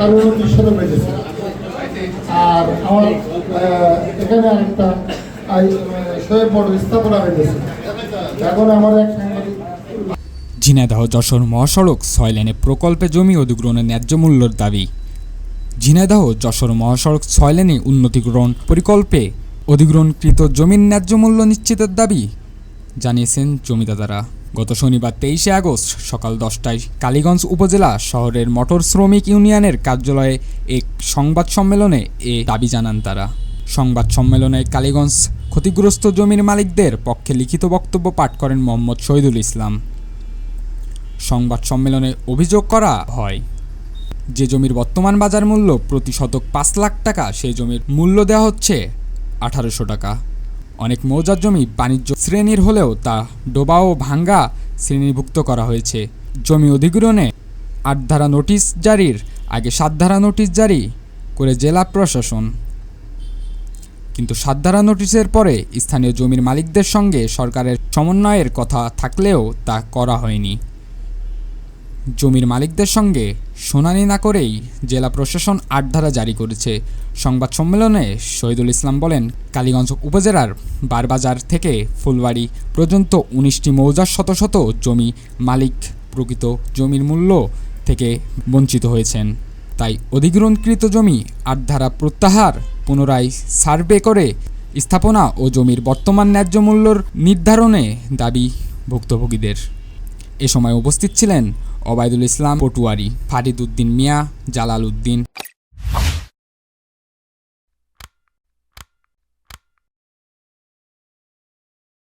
তার আর আমার এখানে একটা ঝিনাইদহ যশোর মহাসড়ক ছয় লেনে প্রকল্পে জমি অধিগ্রহণের ন্যায্য মূল্যের দাবি। ঝিনাইদহ যশোর মহাসড়ক ছয় লেনে উন্নতিগ্রহণ পরিকল্পে অধিগ্রহণকৃত জমির ন্যায্য মূল্য নিশ্চিতের দাবি, জানিয়েছেন জমিদাতারা। গত শনিবার তেইশে আগস্ট সকাল দশটায় কালীগঞ্জ উপজেলা শহরের মোটর শ্রমিক ইউনিয়নের কার্যালয়ে এক সংবাদ সম্মেলনে এ দাবি জানান তারা। সংবাদ সম্মেলনে কালীগঞ্জ ক্ষতিগ্রস্ত জমির মালিকদের পক্ষে লিখিত বক্তব্য পাঠ করেন মোহাম্মদ শহীদুল ইসলাম। সংবাদ সম্মেলনে অভিযোগ করা হয়, যে জমির বর্তমান বাজার মূল্য প্রতি শতক পাঁচ লাখ টাকা সেই জমির মূল্য দেওয়া হচ্ছে আঠারোশো টাকা। অনেক মৌজার জমি বাণিজ্য শ্রেণির হলেও তা ডোবা ও ভাঙ্গা শ্রেণীভুক্ত করা হয়েছে। জমি অধিগ্রহণে আট ধারা নোটিশ জারির আগে সাত ধারা নোটিশ জারি করে জেলা প্রশাসন। কিন্তু সাত ধারা নোটিশের পরে স্থানীয় জমির মালিকদের সঙ্গে সরকারের সমন্বয়ের কথা থাকলেও তা করা হয়নি। জমির মালিকদের সঙ্গে শুনানি না করেই জেলা প্রশাসন আটধারা জারি করেছে। সংবাদ সম্মেলনে শহীদুল ইসলাম বলেন, কালীগঞ্জ উপজেলার বারবাজার থেকে ফুলবাড়ি পর্যন্ত উনিশটি মৌজার শত শত জমি মালিক প্রকৃত জমির মূল্য থেকে বঞ্চিত হয়েছেন। তাই অধিগ্রহণকৃত জমি আটধারা প্রত্যাহার পুনরায় সার্ভে করে স্থাপনা ও জমির বর্তমান ন্যায্য মূল্যর নির্ধারণে দাবি ভুক্তভোগীদের। এ সময় উপস্থিত ছিলেন ওবায়দুল ইসলাম পটুয়ারি ফারিদ উদ্দিন মিয়া জালাল উদ্দিন